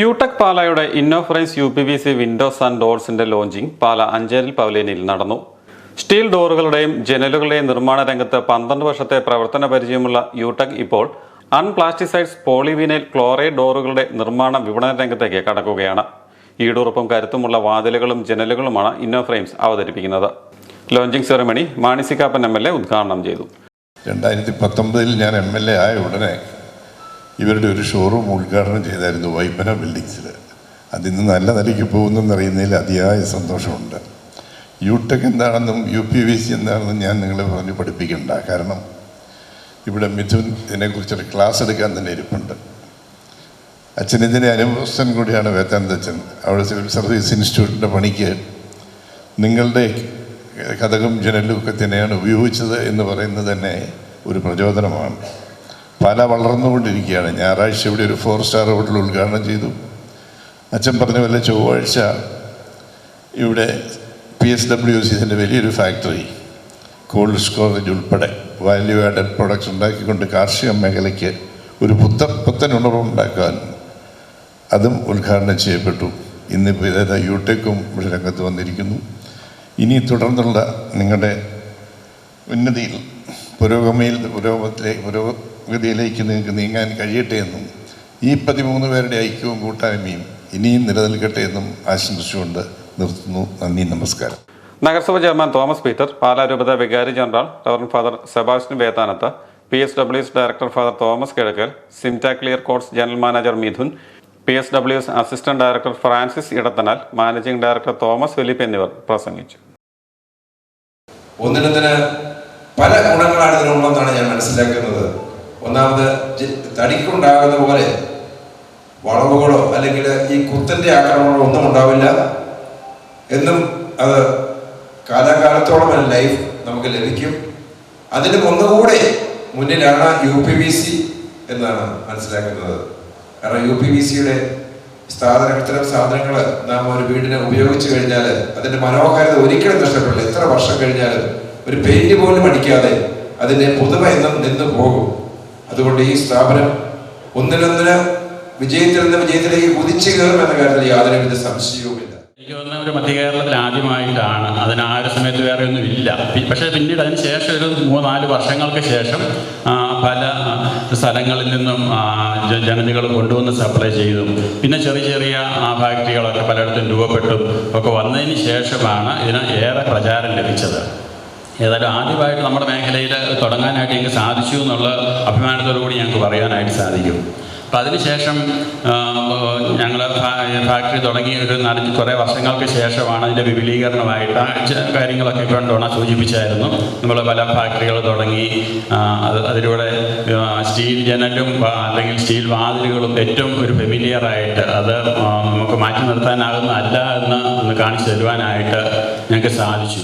Utech പാലയുടെ ഇന്നോഫറൻസ് U P V C windows and ഡോർസിന്റെ launching Pala അഞ്ചേരിൽ പവലിയനിൽ നടന്നു. സ്റ്റീൽ ഡോറുകളുടെയും ജനലുകളുടെയും നിർമ്മാണ രംഗത്ത് പന്ത്രണ്ട് വർഷത്തെ പ്രവർത്തന പരിചയമുള്ള യൂടെക് ഇപ്പോൾ അൺപ്ലാസ്റ്റിസൈഡ്സ് പോളിവിനൈൽ ക്ലോറൈഡ് ഡോറുകളുടെ നിർമ്മാണ വിപണന രംഗത്തേക്ക് കടക്കുകയാണ്. ഈടുറപ്പും കരുത്തുമുള്ള വാതിലുകളും ജനലുകളുമാണ് ഇന്നോഫ്രെയിംസ് അവതരിപ്പിക്കുന്നത്. Launching ceremony Mani C Kappan M L A ഉദ്ഘാടനം ചെയ്തു. രണ്ടായിരത്തി പത്തൊമ്പതിൽ ഞാൻ എം എൽ എ ആയ ഉടനെ ഇവരുടെ ഒരു ഷോറൂം ഉദ്ഘാടനം ചെയ്തായിരുന്നു വൈപ്പന ബിൽഡിങ്സിൽ. അതിന്ന് നല്ല നിലയ്ക്ക് പോകുന്നെന്നറിയുന്നതിൽ അതിയായ സന്തോഷമുണ്ട്. യൂടെക് എന്താണെന്നും യു പി വി സി എന്താണെന്നും ഞാൻ നിങ്ങളെ പറഞ്ഞ് പഠിപ്പിക്കണ്ട. കാരണം ഇവിടെ മിഥുൻ ഇതിനെക്കുറിച്ചൊരു ക്ലാസ് എടുക്കാൻ തന്നെ ഇരിപ്പുണ്ട്. അച്ഛൻ ഇതിന്റെ അനുഭവസ്ഥൻ കൂടിയാണ് അച്ഛൻ അവിടെ സിവിൽ സർവീസ് ഇൻസ്റ്റിറ്റ്യൂട്ടിന്റെ പണിക്ക് നിങ്ങളുടെ കഥകും ജനലും ഒക്കെ തന്നെയാണ് ഉപയോഗിച്ചത് എന്ന് പറയുന്നത് തന്നെ ഒരു പ്രചോദനമാണ്. പല വളർന്നുകൊണ്ടിരിക്കുകയാണ്. ഞായറാഴ്ച ഇവിടെ ഒരു ഫോർ സ്റ്റാർ ഹോട്ടൽ ഉദ്ഘാടനം ചെയ്തു. അച്ഛൻ പറഞ്ഞ പോലെ ചൊവ്വാഴ്ച ഇവിടെ പി എസ് ഡബ്ല്യു സിന്റെ വലിയൊരു ഫാക്ടറി കോൾഡ് സ്റ്റോറേജ് ഉൾപ്പെടെ വാല്യൂ ആഡഡ് പ്രൊഡക്ട്സ് ഉണ്ടാക്കിക്കൊണ്ട് കാർഷിക മേഖലയ്ക്ക് ഒരു പുത്ത പുത്തൻ ഉണർവുണ്ടാക്കാൻ അതും ഉദ്ഘാടനം ചെയ്യപ്പെട്ടു. ഇന്നിപ്പോൾ ഇതേതാ യൂടെക്കും ഇവിടെ രംഗത്ത് വന്നിരിക്കുന്നു. ഇനി തുടർന്നുള്ള നിങ്ങളുടെ ഉന്നതിയിൽ പുരോഗമയിൽ പുരോഗത്തിലേക്ക് പുരോഗതിയിലേക്ക് നിങ്ങൾക്ക് നീങ്ങാൻ കഴിയട്ടെ എന്നും ഈ പതിമൂന്ന് പേരുടെ ഐക്യവും കൂട്ടായ്മയും ഇനിയും നിലനിൽക്കട്ടെ എന്നും ആശംസിച്ചുകൊണ്ട് നിർത്തുന്നു. നന്ദി നമസ്കാരം. നഗരസഭ ചെയർമാൻ തോമസ് പീറ്റർ പാലാ രൂപത വികാരി general reverend father Sebastian Vethanath P S W S director father Thomas Kizhakkal സിംറ്റ clear codes general manager Mithun P S W S assistant director Francis Edathanal managing director Thomas Philip എന്നിവർ പ്രസംഗിച്ചു. ഒന്നിടത്തിന് പല ഗുണങ്ങളാണ് ഇതിനുള്ളതെന്നാണ് ഞാൻ മനസ്സിലാക്കുന്നത്. ഒന്നാമത് തടിക്കുണ്ടാകുന്ന പോലെ വളവുകളോ അല്ലെങ്കിൽ ഈ കുത്തന്റെ ആക്രമണങ്ങളോ ഒന്നും ഉണ്ടാവില്ല. എന്നും അത് കാലാകാലത്തോളം ഒരു ലൈഫ് നമുക്ക് ലഭിക്കും. അതിന് ഒന്നുകൂടെ മുന്നിലാണ് യു പി വി സി എന്നാണ് മനസ്സിലാക്കുന്നത്. കാരണം യു പി വി സിയുടെ സ്ഥാപന ഇത്തരം സാധനങ്ങൾ നാം ഒരു വീടിനെ ഉപയോഗിച്ചു കഴിഞ്ഞാൽ അതിന്റെ മനോഹാരിത ഒരിക്കലും നഷ്ടപ്പെടില്ല. എത്ര വർഷം കഴിഞ്ഞാലും ഒരു പെയിന്റ് പോലും അടിക്കാതെ അതിന്റെ പുതുമ എന്നും നിന്ന് പോകും. അതുകൊണ്ട് ഈ സ്ഥാപനം ഒന്നിനൊന്നിന് വിജയത്തിൽ നിന്ന് വിജയത്തിലേക്ക് കുതിച്ചു കയറും എന്ന കാര്യത്തിൽ യാതൊരുവിധ സംശയവുമില്ല. എനിക്ക് തോന്നുന്ന ഒരു മധ്യ കേരളത്തിൽ ആദ്യമായിട്ടാണ്. അതിന് ആ ഒരു സമയത്ത് വേറെ ഒന്നും ഇല്ല. പക്ഷേ പിന്നീട് അതിന് ശേഷം ഒരു മൂന്ന് നാല് വർഷങ്ങൾക്ക് ശേഷം പല സ്ഥലങ്ങളിൽ നിന്നും ജനലുകൾ കൊണ്ടുവന്ന് സപ്ലൈ ചെയ്തും പിന്നെ ചെറിയ ചെറിയ ഫാക്ടറികളൊക്കെ പലയിടത്തും രൂപപ്പെട്ടും ഒക്കെ വന്നതിന് ശേഷമാണ് ഇതിന് ഏറെ പ്രചാരം ലഭിച്ചത്. ഏതായാലും ആദ്യമായിട്ട് നമ്മുടെ മേഖലയിൽ തുടങ്ങാനായിട്ട് എനിക്ക് സാധിച്ചു എന്നുള്ള അഭിമാനത്തോടുകൂടി ഞങ്ങൾക്ക് പറയാനായിട്ട് സാധിക്കും. അപ്പം അതിനുശേഷം ഞങ്ങൾ ഫാക്ടറി തുടങ്ങി ഒരു നാലഞ്ച് കുറേ വർഷങ്ങൾക്ക് ശേഷമാണ് അതിന്റെ വിപുലീകരണമായിട്ട് കാര്യങ്ങളൊക്കെ ഡോണ സൂചിപ്പിച്ചായിരുന്നു. നമ്മൾ പല ഫാക്ടറികൾ തുടങ്ങി അത് അതിലൂടെ സ്റ്റീൽ ജനലും അല്ലെങ്കിൽ സ്റ്റീൽ വാതിലുകളും ഏറ്റവും ഒരു ഫെമിലിയറായിട്ട് അത് നമുക്ക് മാറ്റി നിർത്താനാകുന്നതല്ല എന്ന് കാണിച്ചു തരുവാനായിട്ട് ഞങ്ങൾക്ക് സാധിച്ചു.